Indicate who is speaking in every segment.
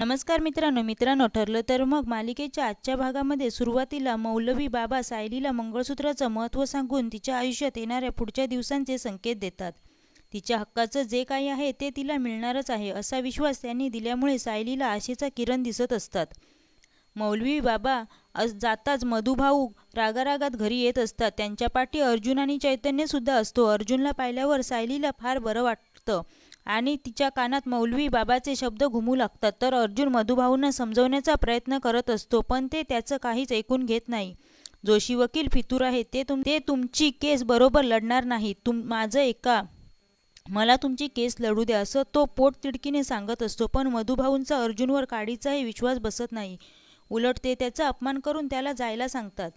Speaker 1: नमस्कार मित्रांनो मित्रांनो ठरलं तर मग मालिकेच्या आजच्या भागामध्ये सुरुवातीला मौलवी बाबा सायलीला मंगळसूत्राचं महत्त्व सांगून तिच्या आयुष्यात येणाऱ्या पुढच्या दिवसांचे संकेत देतात. तिच्या हक्काचं जे काही आहे ते तिला मिळणारच आहे असा विश्वास त्यांनी दिल्यामुळे सायलीला आशेचा किरण दिसत असतात. मौलवी बाबा अस जाताच मधुभाऊ रागारागात घरी येत असतात. त्यांच्या पाठी अर्जुन आणि चैतन्यसुद्धा असतो. अर्जुनला पाहिल्यावर सायलीला फार बरं वाटतं. आणि तिच्या कानात मौलवी बाबाचे शब्द घुमू लागतात. तर अर्जुन मधुभाऊंना समजवण्याचा प्रयत्न करत असतो पण ते त्याचं काहीच ऐकून घेत नाही. जोशी वकील फितूर आहे ते तुम ते तुमची केस बरोबर लढणार नाही. तुम माझं एका मला तुमची केस लढू द्या असं तो पोटतिडकीने सांगत असतो पण मधुभाऊंचा अर्जुनवर काडीचाही विश्वास बसत नाही. उलट ते त्याचा अपमान करून त्याला जायला सांगतात.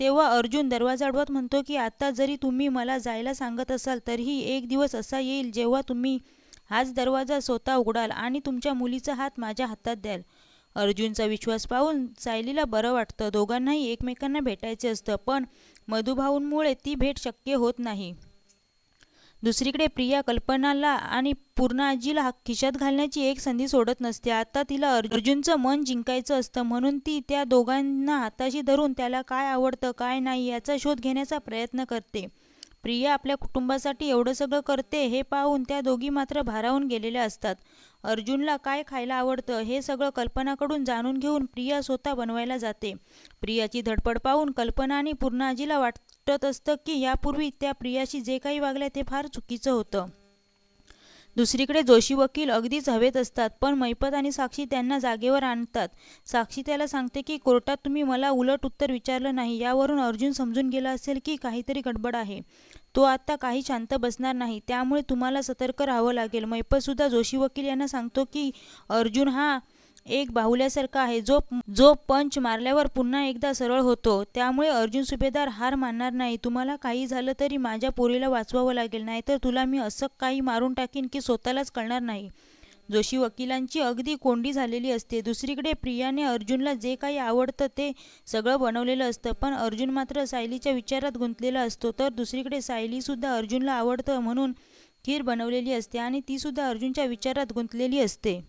Speaker 1: तेव्हा अर्जुन दरवाजा अडवत म्हणतो की आता जरी तुम्ही मला जायला सांगत असाल तरीही एक दिवस असा येईल जेव्हा तुम्ही हाच दरवाजा स्वतः उघडाल आणि तुमच्या मुलीचा हात माझ्या हातात द्याल. अर्जुनचा विश्वास पाहून सायलीला बरं वाटतं. दोघांनाही एकमेकांना भेटायचे असतं पण मधुभाऊंमुळे ती भेट शक्य होत नाही. दुसरीकडे प्रिया कल्पनाला आणि पूर्णाजीला खिशात घालण्याची एक संधी सोडत नसते. आता तिला अर्जुनचं मन जिंकायचं असतं म्हणून ती त्या दोघांना हाताशी धरून त्याला काय आवडतं काय नाही याचा शोध घेण्याचा प्रयत्न करते. प्रिया आपल्या कुटुंबासाठी एवढं सगळं करते हे पाहून त्या दोघी मात्र भारावून गेलेल्या असतात. अर्जुनला काय खायला आवडतं हे सगळं कल्पनाकडून जाणून घेऊन प्रिया स्वतः बनवायला जाते. प्रियाची धडपड पाहून कल्पना आणि पूर्णाजीला वाटत असतं की यापूर्वी त्या प्रियाशी जे काही वागल्या ते फार चुकीचं होतं. दुसरीकडे जोशी वकील अगदीच हवेत असतात पण मैपत आणि साक्षी त्यांना जागेवर आणतात. साक्षी त्याला सांगते की कोर्टात तुम्ही मला उलट उत्तर विचारलं नाही यावरून अर्जुन समजून गेला असेल की काहीतरी गडबड आहे. तो आता काही शांत बसणार नाही त्यामुळे तुम्हाला सतर्क राहावं लागेल. मैपतसुद्धा जोशी वकील यांना सांगतो की अर्जुन हा एक बाहुल्यासारखा आहे. जो जो पंच मारल्यावर पुन्हा एकदा सरळ होतो. त्यामुळे अर्जुन सुभेदार हार मानणार नाही. तुम्हाला काही झालं तरी माझ्या पोरीला वाचवावं लागेल. नाहीतर तुला मी असं काही मारून टाकीन की स्वतःलाच कळणार नाही. जोशी वकिलांची अगदी कोंडी झालेली असते. दुसरीकडे प्रियाने अर्जुनला जे काही आवडतं ते सगळं बनवलेलं असतं. पण अर्जुन मात्र सायलीच्या विचारात गुंतलेला असतो. तर दुसरीकडे सायलीसुद्धा अर्जुनला आवडतं म्हणून खीर बनवलेली असते आणि तीसुद्धा अर्जुनच्या विचारात गुंतलेली असते.